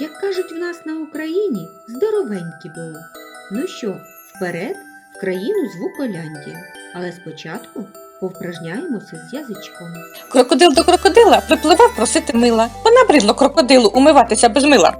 Як кажуть в нас на Україні, здоровенькі були. Ну що, вперед в країну звуколяндія. Але спочатку повпражняємося з язичком. Крокодил до крокодила припливав просити мила. Бо набридло крокодилу умиватися без мила.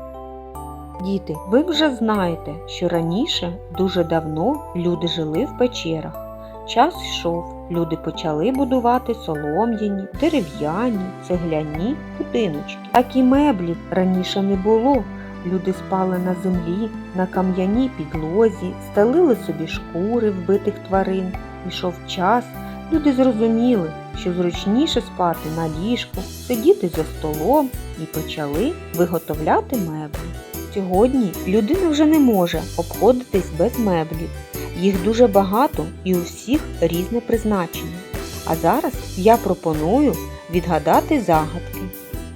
Діти, ви вже знаєте, що раніше, дуже давно, люди жили в печерах. Час йшов, люди почали будувати солом'яні, дерев'яні, цегляні будиночки. Так і меблів раніше не було. Люди спали на землі, на кам'яній підлозі, стелили собі шкури вбитих тварин. Ішов час, люди зрозуміли, що зручніше спати на ліжку, сидіти за столом і почали виготовляти меблі. Сьогодні людина вже не може обходитись без меблів. Їх дуже багато і у всіх різне призначення. А зараз я пропоную відгадати загадки.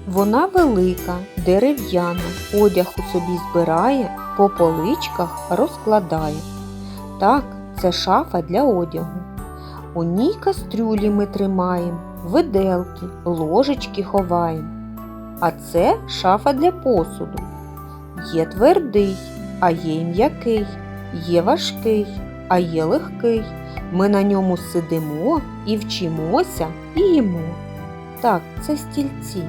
Вона велика, дерев'яна, одяг у собі збирає, по поличках розкладає. Так, це шафа для одягу. У ній кастрюлі ми тримаємо, виделки, ложечки ховаємо. А це шафа для посуду. Є твердий, а є м'який, є важкий, а є легкий. Ми на ньому сидимо і вчимося і їмо. Так, це стільці.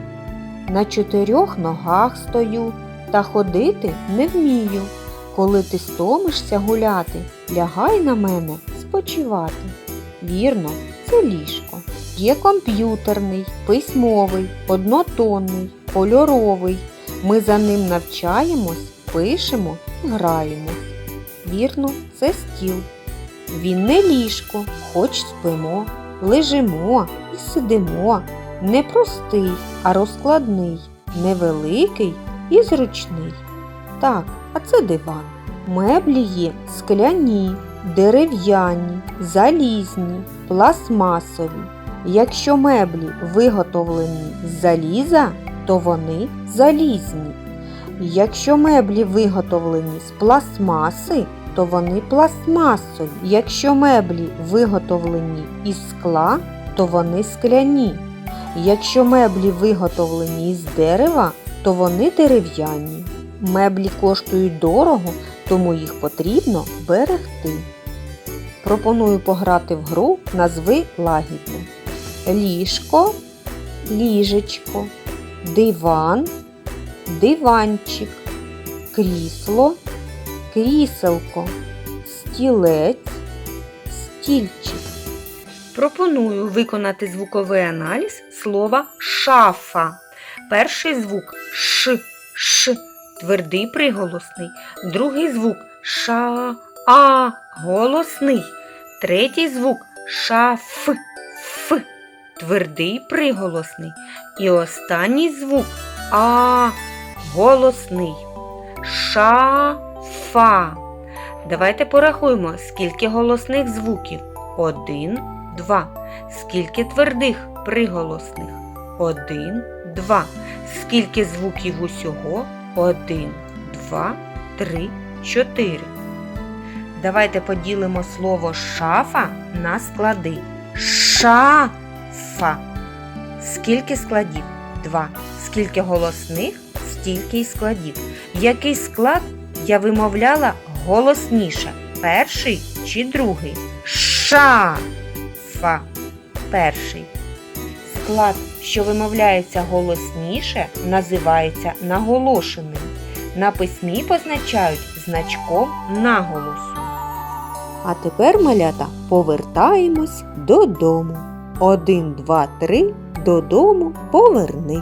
На чотирьох ногах стою, та ходити не вмію. Коли ти стомишся гуляти, лягай на мене спочивати. Вірно, це ліжко. Є комп'ютерний, письмовий, однотонний, кольоровий. Ми за ним навчаємось, пишемо і граємось. Вірно, це стіл. Він не ліжко, хоч спимо, лежимо і сидимо. Не простий, а розкладний, невеликий і зручний. Так, а це диван. Меблі є скляні, дерев'яні, залізні, пластмасові. Якщо меблі виготовлені з заліза, то вони залізні. Якщо меблі виготовлені з пластмаси, то вони пластмасові. Якщо меблі виготовлені із скла, то вони скляні. Якщо меблі виготовлені із дерева, то вони дерев'яні. Меблі коштують дорого, тому їх потрібно берегти. Пропоную пограти в гру назви лагідно. Ліжко, ліжечко, диван, диванчик, крісло, кріселко, стілець, стільчик. Пропоную виконати звуковий аналіз слова шафа. Перший звук ш, ш, твердий приголосний. Другий звук ша, а, голосний. Третій звук шаф, ф, твердий приголосний. І останній звук а, голосний. Шафа. Давайте порахуємо, скільки голосних звуків. Один, два. Скільки твердих приголосних? Один, два. Скільки звуків усього? Один, два, три, чотири. Давайте поділимо слово шафа на склади. Шафа. Скільки складів? Два. Скільки голосних? Стільки й складів. Який склад я вимовляла голосніше? Перший чи другий? Шафа. Перший. Склад, що вимовляється голосніше, називається наголошеним. На письмі позначають значком наголосу. А тепер, малята, повертаємось додому. Один, два, три, додому поверни.